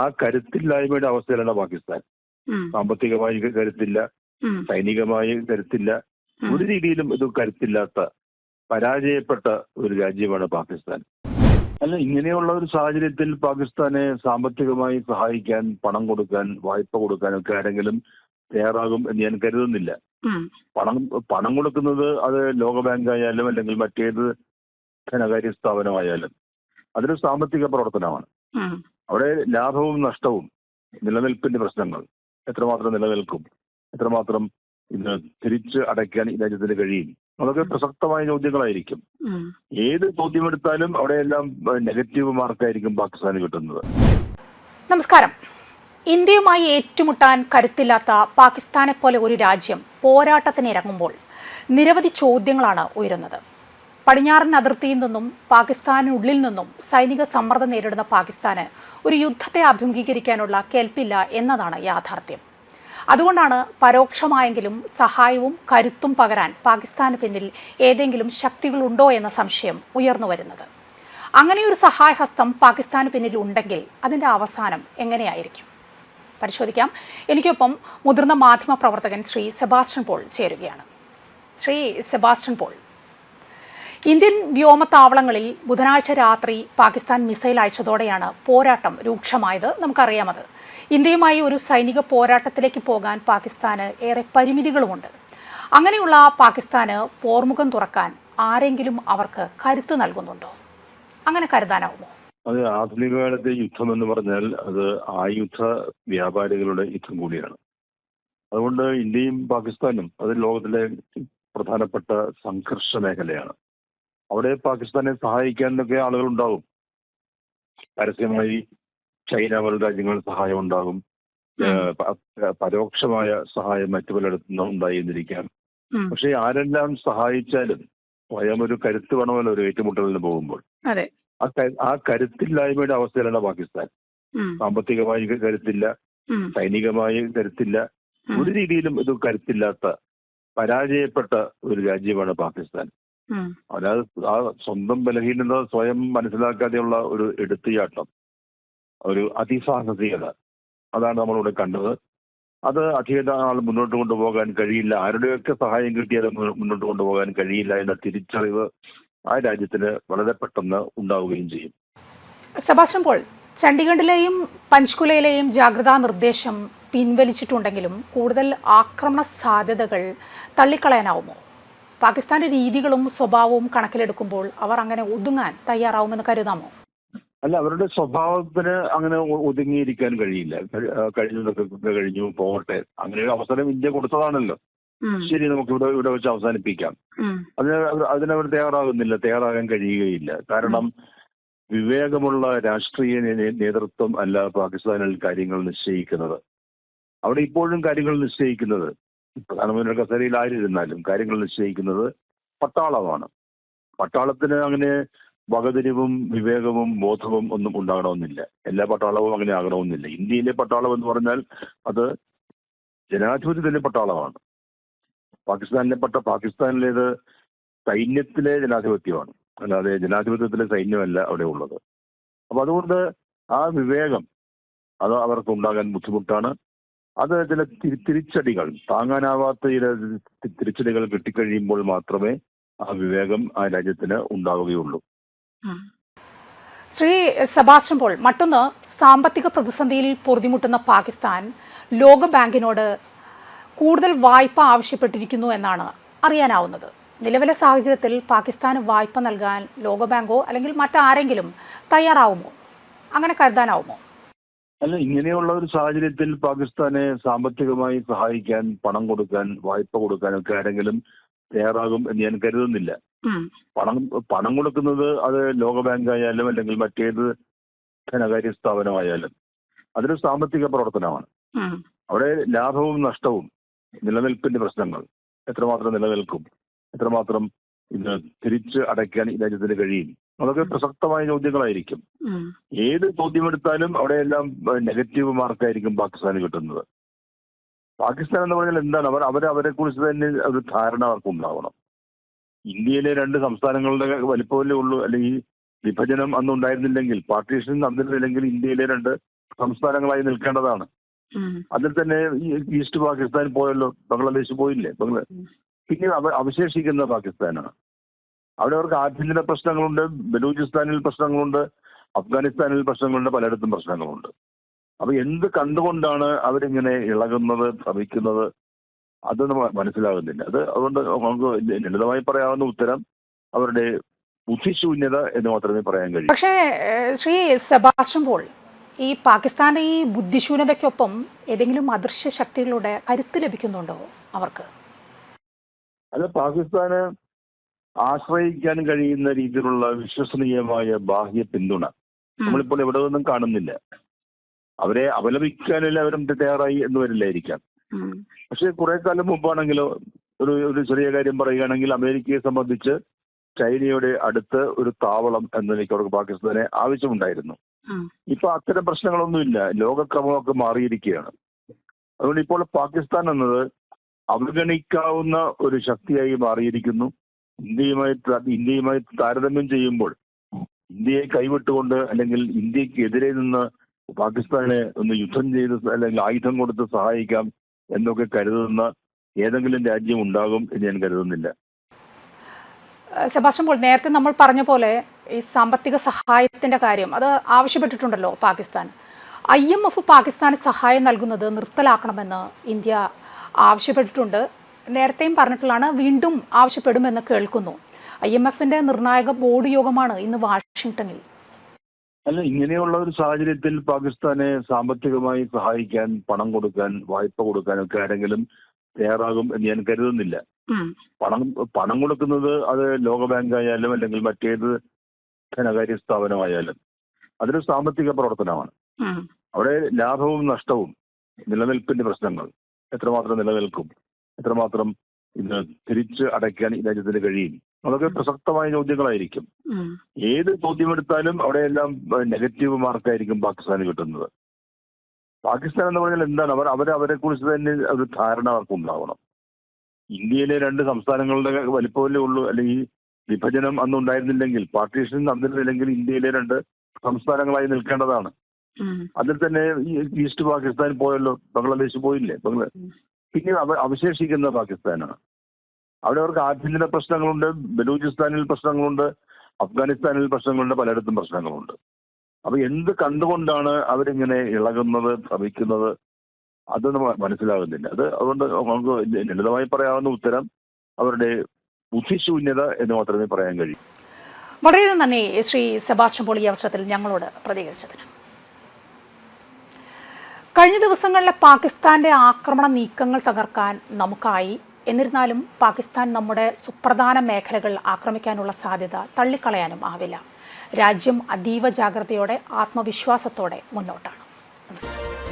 ആ കരുത്തില്ലായ്മയുടെ അവസ്ഥയിലാണ് പാകിസ്ഥാൻ. സാമ്പത്തികമായി കരുത്തില്ല. സൈനികമായി കരുത്തില്ല. ഒരു രീതിയിലും ഇത് കരുത്തില്ലാത്ത പരാജയപ്പെട്ട ഒരു രാജ്യമാണ് പാകിസ്ഥാൻ. അല്ല ഇങ്ങനെയുള്ള ഒരു സാഹചര്യത്തിൽ പാകിസ്ഥാനെ സാമ്പത്തികമായി സഹായിക്കാൻ പണം കൊടുക്കാൻ വായ്പ കൊടുക്കാൻ ഒക്കെ ആരെങ്കിലും തയ്യാറാകും എന്ന് ഞാൻ കരുതുന്നില്ല. പണം പണം കൊടുക്കുന്നത് അത് ലോകബാങ്ക് ആയാലും അല്ലെങ്കിൽ മറ്റേത് ധനകാര്യ സ്ഥാപനമായാലും അതൊരു സാമ്പത്തിക പ്രവർത്തനമാണ്. അവിടെ ലാഭവും നഷ്ടവും നിലനിൽപ്പിന്റെ പ്രശ്നങ്ങൾ എത്രമാത്രം നിലനിൽക്കും എത്രമാത്രം ഇത് തിരിച്ച് അടയ്ക്കാൻ ഈ രാജ്യത്തിന് കഴിയും? അതൊക്കെ പ്രസക്തമായ ചോദ്യങ്ങളായിരിക്കും. ഏത് ചോദ്യമെടുത്താലും അവിടെയെല്ലാം നെഗറ്റീവ് മാർക്കായിരിക്കും പാകിസ്ഥാന് കിട്ടുന്നത്. നമസ്കാരം. ഇന്ത്യയുമായി ഏറ്റുമുട്ടാൻ കരുത്തില്ലാത്ത പാകിസ്ഥാനെ പോലെ ഒരു രാജ്യം പോരാട്ടത്തിന് ഇറങ്ങുമ്പോൾ നിരവധി ചോദ്യങ്ങളാണ് ഉയരുന്നത്. പടിഞ്ഞാറൻ അതിർത്തിയിൽ നിന്നും പാകിസ്ഥാനുള്ളിൽ നിന്നും സൈനിക സമ്മർദ്ദം നേരിടുന്ന പാകിസ്ഥാന് ഒരു യുദ്ധത്തെ അഭിമുഖീകരിക്കാനുള്ള കെൽപ്പില്ല എന്നതാണ് യാഥാർത്ഥ്യം. അതുകൊണ്ടാണ് പരോക്ഷമായെങ്കിലും സഹായവും കരുത്തും പകരാൻ പാകിസ്ഥാന് പിന്നിൽ ഏതെങ്കിലും ശക്തികളുണ്ടോ എന്ന സംശയം ഉയർന്നു വരുന്നത്. അങ്ങനെയൊരു സഹായഹസ്തം പാകിസ്ഥാന് പിന്നിൽ ഉണ്ടെങ്കിൽ അതിന്റെ അവസാനം എങ്ങനെയായിരിക്കും? പരിശോധിക്കാം. എനിക്കൊപ്പം മുതിർന്ന മാധ്യമ പ്രവർത്തകൻ ശ്രീ സെബാസ്റ്റ്യൻ പോൾ ചേരുകയാണ്. ശ്രീ സെബാസ്റ്റ്യൻ പോൾ ഇന്ത്യൻ വ്യോമത്താവളങ്ങളിൽ ബുധനാഴ്ച രാത്രി പാകിസ്ഥാൻ മിസൈൽ അയച്ചതോടെയാണ് പോരാട്ടം രൂക്ഷമായത് നമുക്കറിയാമത്. ഇന്ത്യയുമായി ഒരു സൈനിക പോരാട്ടത്തിലേക്ക് പോകാൻ പാകിസ്ഥാന് ഏറെ പരിമിതികളുമുണ്ട്. അങ്ങനെയുള്ള പാകിസ്ഥാന് പോർമുഖം തുറക്കാൻ ആരെങ്കിലും അവർക്ക് കരുത്ത് നൽകുന്നുണ്ടോ? അങ്ങനെ കരുതാനാവുമോ? അത് ആധുനിക കാലത്തെ യുദ്ധം എന്ന് പറഞ്ഞാൽ അത് ആയുധ വ്യാപാരികളുടെ യുദ്ധം കൂടിയാണ്. അതുകൊണ്ട് ഇന്ത്യയും പാകിസ്ഥാനും അത് ലോകത്തിലെ പ്രധാനപ്പെട്ട സംഘർഷ മേഖലയാണ്. അവിടെ പാകിസ്ഥാനെ സഹായിക്കാൻ സഹായിക്കാനൊക്കെ ആളുകൾ ഉണ്ടാവും പരസ്യമായി ചൈന പോലുള്ള രാജ്യങ്ങളിൽ സഹായം ഉണ്ടാകും. പരോക്ഷമായ സഹായം മറ്റു പലയിടത്തു നിന്നും ഉണ്ടായി എന്നിരിക്കാം പക്ഷെ ആരെല്ലാം സഹായിച്ചാലും സ്വയം ഒരു കരുത്ത് വേണമല്ലോ ഒരു ഏറ്റുമുട്ടലിന് പോകുമ്പോൾ ആ കരുത്തില്ലായ്മയുടെ അവസ്ഥയിലാണ് പാകിസ്ഥാൻ. സാമ്പത്തികമായി കരുത്തില്ല സൈനികമായി കരുത്തില്ല ഒരു രീതിയിലും ഇത് കരുത്തില്ലാത്ത പരാജയപ്പെട്ട ഒരു രാജ്യമാണ് പാകിസ്ഥാൻ. അതായത് ആ സ്വന്തം ബലഹീനത സ്വയം മനസ്സിലാക്കാതെയുള്ള ഒരു എടുത്തുചാട്ടം ഒരു അതിസാഹസികത അതാണ് നമ്മളിവിടെ കണ്ടത്. അത് അധികം ആൾ മുന്നോട്ട് കൊണ്ടുപോകാൻ കഴിയില്ല. ആരുടെയൊക്കെ സഹായം കിട്ടിയാലും മുന്നോട്ട് കൊണ്ടുപോകാൻ കഴിയില്ല എന്ന തിരിച്ചറിവ് ആ രാജ്യത്തിന് വളരെ പെട്ടെന്ന് ഉണ്ടാവുകയും ചെയ്യും. സെബാസ്റ്റ്യൻ പോൾ ചണ്ഡീഗഡിലെയും പഞ്ച്കുലയിലെയും ജാഗ്രതാ നിർദ്ദേശം പിൻവലിച്ചിട്ടുണ്ടെങ്കിലും കൂടുതൽ ആക്രമണ സാധ്യതകൾ തള്ളിക്കളയാനാവുമോ? പാകിസ്ഥാന്റെ രീതികളും സ്വഭാവവും കണക്കിലെടുക്കുമ്പോൾ അവർ അങ്ങനെ ഒതുങ്ങാൻ തയ്യാറാവുമെന്ന് കരുതാമോ? അല്ല അവരുടെ സ്വഭാവത്തിന് അങ്ങനെ ഒതുങ്ങിയിരിക്കാൻ കഴിയില്ല. കഴിഞ്ഞു കഴിഞ്ഞതൊക്കെ കഴിഞ്ഞു പോകട്ടെ. അങ്ങനെ ഒരു അവസരം ഇന്ത്യ കൊടുത്തതാണല്ലോ. ശരി നമുക്ക് ഇവിടെ ഇവിടെ വെച്ച് അവസാനിപ്പിക്കാം. അതിന് അതിനവർ തയ്യാറാകുന്നില്ല തയ്യാറാകാൻ കഴിയുകയില്ല. കാരണം വിവേകമുള്ള രാഷ്ട്രീയ നേതൃത്വം അല്ല പാകിസ്ഥാനിൽ കാര്യങ്ങൾ നിശ്ചയിക്കുന്നത്. അവിടെ ഇപ്പോഴും കാര്യങ്ങൾ നിശ്ചയിക്കുന്നത്. പ്രധാനമന്ത്രി കസേരയിൽ ആയിരുന്നാലും കാര്യങ്ങൾ നിശ്ചയിക്കുന്നത് പട്ടാളമാണ്. പട്ടാളത്തിന് അങ്ങനെ വകതിരിവും വിവേകവും ബോധവും ഒന്നും ഉണ്ടാകണമെന്നില്ല. എല്ലാ പട്ടാളവും അങ്ങനെ ആകണമെന്നില്ല. ഇന്ത്യയിലെ പട്ടാളം എന്ന് പറഞ്ഞാൽ അത് ജനാധിപത്യത്തിലെ പട്ടാളമാണ്. പാകിസ്ഥാനിലെ പട്ട പാകിസ്ഥാനിലേത് സൈന്യത്തിലെ ജനാധിപത്യമാണ്. അല്ലാതെ ജനാധിപത്യത്തിലെ സൈന്യമല്ല അവിടെ ഉള്ളത്. അപ്പൊ അതുകൊണ്ട് ആ വിവേകം അത് അവർക്ക് ഉണ്ടാകാൻ ബുദ്ധിമുട്ടാണ്. അത് ചില തിരിച്ചടികൾ. താങ്ങാനാവാത്ത ചില തിരിച്ചടികൾ കിട്ടിക്കഴിയുമ്പോൾ മാത്രമേ ആ വിവേകം ആ രാജ്യത്തിന് ഉണ്ടാവുകയുള്ളൂ. ശ്രീ സെബാസ്റ്റ്യൻ പോൾ മറ്റൊന്ന് സാമ്പത്തിക പ്രതിസന്ധിയിൽ പൊറുതിമുട്ടുന്ന പാകിസ്ഥാൻ ലോക ബാങ്കിനോട് കൂടുതൽ വായ്പ ആവശ്യപ്പെട്ടിരിക്കുന്നു എന്നാണ് അറിയാനാവുന്നത്. നിലവിലെ സാഹചര്യത്തിൽ പാകിസ്ഥാന് വായ്പ നൽകാൻ ലോകബാങ്കോ അല്ലെങ്കിൽ മറ്റാരെങ്കിലും തയ്യാറാവുമോ? അങ്ങനെ കരുതാനാവുമോ? അല്ല ഇങ്ങനെയുള്ള ഒരു സാഹചര്യത്തിൽ പാകിസ്ഥാനെ സാമ്പത്തികമായി സഹായിക്കാൻ പണം കൊടുക്കാൻ വായ്പ കൊടുക്കാനൊക്കെ ആരെങ്കിലും തയ്യാറാകും എന്ന് ഞാൻ കരുതുന്നില്ല. പണം പണം കൊടുക്കുന്നത് അത് ലോകബാങ്ക് ആയാലും അല്ലെങ്കിൽ മറ്റേത് ധനകാര്യ സ്ഥാപനമായാലും അതൊരു സാമ്പത്തിക പ്രവർത്തനമാണ്. അവിടെ ലാഭവും നഷ്ടവും നിലനിൽപ്പിന്റെ പ്രശ്നങ്ങൾ എത്രമാത്രം നിലനിൽക്കും എത്രമാത്രം ഇത് തിരിച്ച് അടയ്ക്കാൻ ഈ രാജ്യത്തിന് കഴിയും അതൊക്കെ പ്രസക്തമായ ചോദ്യങ്ങളായിരിക്കും. ഏത് ചോദ്യമെടുത്താലും അവിടെയെല്ലാം നെഗറ്റീവ് മാർക്കായിരിക്കും പാകിസ്ഥാന് കിട്ടുന്നത്. പാകിസ്ഥാൻ എന്ന് പറഞ്ഞാൽ എന്താണ്? അവർ അവർ അവരെ കുറിച്ച് തന്നെ ഒരു ധാരണ അവർക്ക് ഉണ്ടാവണം. ഇന്ത്യയിലെ രണ്ട് സംസ്ഥാനങ്ങളുടെ വലിപ്പമല്ലേ ഉള്ളൂ. അല്ലെങ്കിൽ വിഭജനം അന്ന് ഉണ്ടായിരുന്നില്ലെങ്കിൽ പാർട്ടീഷൻ നടന്നിരുന്നില്ലെങ്കിൽ ഇന്ത്യയിലെ രണ്ട് സംസ്ഥാനങ്ങളായി നിൽക്കേണ്ടതാണ്. അതിൽ തന്നെ ഈ ഈസ്റ്റ് പാകിസ്ഥാൻ പോയല്ലോ. ബംഗ്ലാദേശ് പോയില്ലേ? ബംഗ്ലാ പിന്നെ അവ അവശേഷിക്കുന്ന പാകിസ്ഥാനാണ്. അവിടെ അവർക്ക് ആഭ്യന്തര പ്രശ്നങ്ങളുണ്ട് ബലൂചിസ്ഥാനിൽ പ്രശ്നങ്ങളുണ്ട് അഫ്ഗാനിസ്ഥാനിൽ പ്രശ്നങ്ങളുണ്ട് പലയിടത്തും പ്രശ്നങ്ങളുണ്ട്. അപ്പൊ എന്ത് കണ്ടുകൊണ്ടാണ് അവരിങ്ങനെ ഇളകുന്നത് ഭവിക്കുന്നത് അത് നമ്മ- മനസ്സിലാകുന്നില്ല. അത് അതുകൊണ്ട് നമുക്ക് ലളിതമായി പറയാവുന്ന ഉത്തരം അവരുടെ ബുദ്ധിശൂന്യത എന്ന് മാത്രമേ പറയാൻ കഴിയൂ. പക്ഷേ ശ്രീ സെബാസ്റ്റ്യൻ പോൾ ഈ പാകിസ്ഥാന്റെ ഈ ബുദ്ധിശൂന്യതയ്ക്കൊപ്പം ഏതെങ്കിലും അദൃശ്യ ശക്തികളുടെ കരുത്ത് ലഭിക്കുന്നുണ്ടോ അവർക്ക്? അത് പാകിസ്ഥാന് ആശ്രയിക്കാൻ കഴിയുന്ന രീതിയിലുള്ള വിശ്വസനീയമായ ബാഹ്യ പിന്തുണ നമ്മളിപ്പോൾ എവിടെ നിന്നും കാണുന്നില്ല. അവരെ അപലപിക്കാനില്ല അവരും തയ്യാറായി എന്ന് വരില്ലായിരിക്കാം. പക്ഷെ കുറെ കാലം മുമ്പാണെങ്കിലോ ഒരു ഒരു ചെറിയ കാര്യം പറയുകയാണെങ്കിൽ അമേരിക്കയെ സംബന്ധിച്ച് ചൈനയുടെ അടുത്ത് ഒരു താവളം എന്ന നിലയ്ക്ക് അവർക്ക് പാകിസ്ഥാനെ ആവശ്യമുണ്ടായിരുന്നു. ഇപ്പൊ അത്തരം പ്രശ്നങ്ങളൊന്നുമില്ല. ലോകക്രമമൊക്കെ മാറിയിരിക്കുകയാണ്. അതുകൊണ്ട് ഇപ്പോൾ പാകിസ്ഥാൻ എന്നത് അവഗണിക്കാവുന്ന ഒരു ശക്തിയായി മാറിയിരിക്കുന്നു. ഇന്ത്യയുമായി ഇന്ത്യയുമായി താരതമ്യം ചെയ്യുമ്പോൾ ഇന്ത്യയെ കൈവിട്ടുകൊണ്ട് അല്ലെങ്കിൽ ഇന്ത്യക്കെതിരെ നിന്ന് പാകിസ്ഥാനെ ഒന്ന് യുദ്ധം ചെയ്ത് അല്ലെങ്കിൽ ആയുധം കൊടുത്ത് സഹായിക്കാം എന്നൊക്കെ കരുതുന്ന ഏതെങ്കിലും രാജ്യം ഉണ്ടാകും എന്ന് ഞാൻ കരുതുന്നില്ല. സെബാസ്റ്റ്യൻ പോൾ നേരത്തെ നമ്മൾ പറഞ്ഞ പോലെ ഈ സാമ്പത്തിക സഹായത്തിന്റെ കാര്യം അത് ആവശ്യപ്പെട്ടിട്ടുണ്ടല്ലോ പാകിസ്ഥാൻ. ഐ എം എഫ് പാകിസ്ഥാന് സഹായം നൽകുന്നത് നിർത്തലാക്കണമെന്ന് ഇന്ത്യ ആവശ്യപ്പെട്ടിട്ടുണ്ട്. നേരത്തെയും പറഞ്ഞിട്ടുള്ളതാണ് വീണ്ടും ആവശ്യപ്പെടുമെന്ന് കേൾക്കുന്നു. ഐ എം എഫിന്റെ നിർണായക ബോർഡ് യോഗമാണ് ഇന്ന് വാഷിംഗ്ടണിൽ. അല്ല ഇങ്ങനെയുള്ള ഒരു സാഹചര്യത്തിൽ പാകിസ്ഥാനെ സാമ്പത്തികമായി സഹായിക്കാൻ പണം കൊടുക്കാൻ വായ്പ കൊടുക്കാൻ ഒക്കെ ആരെങ്കിലും തയ്യാറാകും എന്ന് ഞാൻ കരുതുന്നില്ല. പണം പണം കൊടുക്കുന്നത് അത് ലോകബാങ്ക് ആയാലും അല്ലെങ്കിൽ മറ്റേത് ധനകാര്യ സ്ഥാപനമായാലും അതൊരു സാമ്പത്തിക പ്രവർത്തനമാണ്. അവിടെ ലാഭവും നഷ്ടവും നിലനിൽപ്പിന്റെ പ്രശ്നങ്ങൾ. എത്രമാത്രം നിലനിൽക്കും? എത്രമാത്രം ഇത് തിരിച്ച് അടയ്ക്കാൻ ഈ രാജ്യത്തിന് കഴിയും? അതൊക്കെ പ്രസക്തമായ ചോദ്യങ്ങളായിരിക്കും. ഏത് ചോദ്യമെടുത്താലും അവിടെയെല്ലാം നെഗറ്റീവ് മാർക്കായിരിക്കും പാകിസ്ഥാന് കിട്ടുന്നത്. പാകിസ്ഥാൻ എന്ന് പറഞ്ഞാൽ എന്താണ്? അവർ അവർ അവരെ കുറിച്ച് തന്നെ ഒരു ധാരണ അവർക്ക് ഉണ്ടാവണം. ഇന്ത്യയിലെ രണ്ട് സംസ്ഥാനങ്ങളുടെ വലിപ്പമല്ലേ ഉള്ളൂ. അല്ലെങ്കിൽ വിഭജനം അന്നുണ്ടായിരുന്നില്ലെങ്കിൽ പാർട്ടീഷൻ നടന്നിരുന്നില്ലെങ്കിൽ ഇന്ത്യയിലെ രണ്ട് സംസ്ഥാനങ്ങളായി നിൽക്കേണ്ടതാണ്. അതിൽ തന്നെ ഈസ്റ്റ് പാകിസ്ഥാൻ പോയല്ലോ ബംഗ്ലാദേശ് പോയില്ലേ? ബംഗ്ലാ പിന്നെ അവർ അവശേഷിക്കുന്ന പാകിസ്ഥാനാണ്. അവിടെ അവർക്ക് ആഭ്യന്തര പ്രശ്നങ്ങളുണ്ട് ബലൂചിസ്ഥാനിൽ പ്രശ്നങ്ങളുണ്ട് അഫ്ഗാനിസ്ഥാനിൽ പ്രശ്നങ്ങളുണ്ട് പലയിടത്തും പ്രശ്നങ്ങളുണ്ട്. അപ്പൊ എന്ത് കണ്ടുകൊണ്ടാണ് അവരിങ്ങനെ ഇളകുന്നത് ഭവിക്കുന്നത് അതൊന്നും മനസ്സിലാകുന്നില്ല. അത് അതുകൊണ്ട് നമുക്ക് ലളിതമായി പറയാവുന്ന ഉത്തരം അവരുടെ ബുദ്ധിശൂന്യത എന്ന് മാത്രമേ പറയാൻ കഴിയൂ. വളരെ നന്ദി ശ്രീ സെബാസ്റ്റ്യൻ പോൾ ഈ അവസരത്തിൽ ഞങ്ങളോട് പ്രതികരിച്ചതിന്. കഴിഞ്ഞ ദിവസങ്ങളിലെ പാകിസ്ഥാന്റെ ആക്രമണ നീക്കങ്ങൾ തകർക്കാൻ നമുക്കായി. എന്നിരുന്നാലും പാകിസ്ഥാൻ നമ്മുടെ സുപ്രധാന മേഖലകൾ ആക്രമിക്കാനുള്ള സാധ്യത തള്ളിക്കളയാനും ആവില്ല. രാജ്യം അതീവ ജാഗ്രതയോടെ ആത്മവിശ്വാസത്തോടെ മുന്നോട്ടാണ്. നമസ്കാരം.